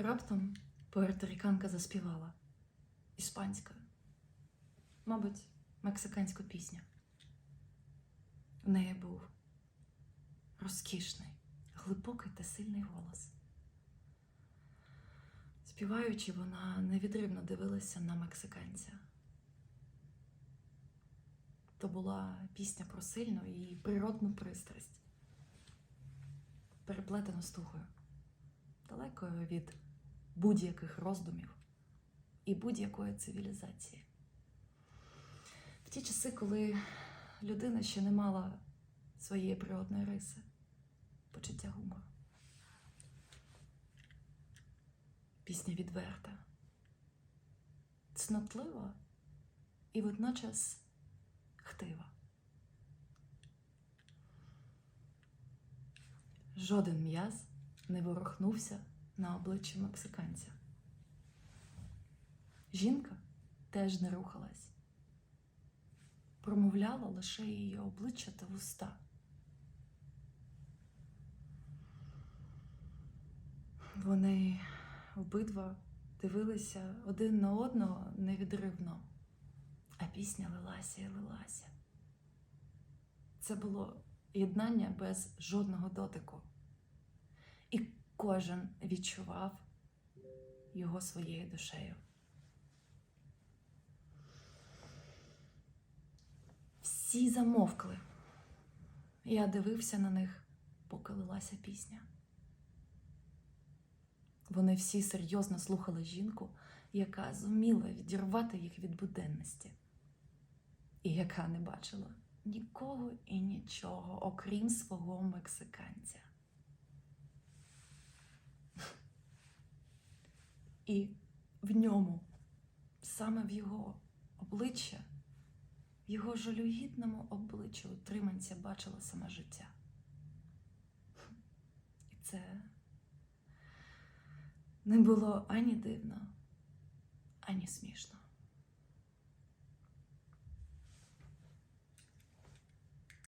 Раптом пуерториканка заспівала іспанською, мабуть, мексиканську пісню. В неї був розкішний, глибокий та сильний голос. Співаючи, вона невідривно дивилася на мексиканця. То була пісня про сильну і природну пристрасть, переплетену з тугою, далекою від будь-яких роздумів і будь-якої цивілізації. В ті часи, коли людина ще не мала своєї природної риси, почуття гумору. Пісня відверта, цнотлива і водночас хтива. Жоден м'яз не ворухнувся на обличчі мексиканця. Жінка теж не рухалась, промовляла лише її обличчя та вуста. Вони обидва дивилися один на одного невідривно, а пісня лилася і лилася. Це було єднання без жодного дотику. І кожен відчував його своєю душею. Всі замовкли. Я дивився на них, поки лилася пісня. Вони всі серйозно слухали жінку, яка зуміла відірвати їх від буденності, і яка не бачила нікого і нічого, окрім свого мексиканця. І в ньому, саме в його обличчя, в його жалюгідному обличчі утриманця бачила саме життя. І це не було ані дивно, ані смішно.